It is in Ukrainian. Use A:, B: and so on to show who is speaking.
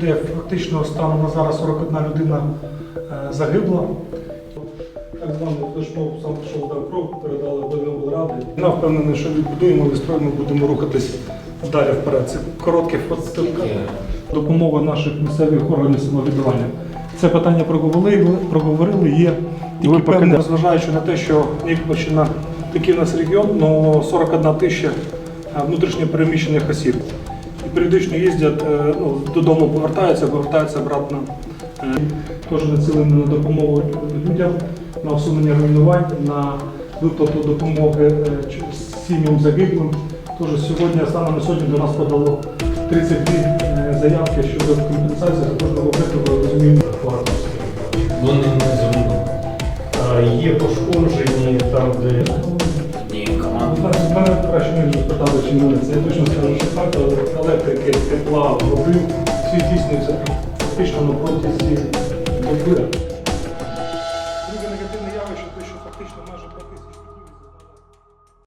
A: Де фактично станом на зараз 41 людина е, загибла. Так званий флешмоб сам пішов дав кров, передали до ради. Я впевнений, що відбудуємо, відстроїмо, будемо рухатись далі вперед. Це коротке фотостилка. Допомога наших місцевих органів самоврядування. Це питання проговорили, проговорили є. Тільки певне, зважаючи на те, що Нікопольщина такий у нас регіон, але 41 тисяча е, внутрішньо переміщених осіб. Періодично їздять, е, ну, додому повертаються, повертаються обратно. Е, Теж націлені на допомогу людям, на усунення руйнувань, на виплату допомоги е, сім'ям загиблим. Тож сьогодні, станом на сьогодні до нас подало 32 е, заявки щодо компенсації за кожного випадку розуміємо. Мене краще не вже чи не це. Я точно скажу, що так, електрики, тепла, води, всі здійснюються фактично на протязі доби. Друге негативне явище, те, що фактично майже 5 тисяч.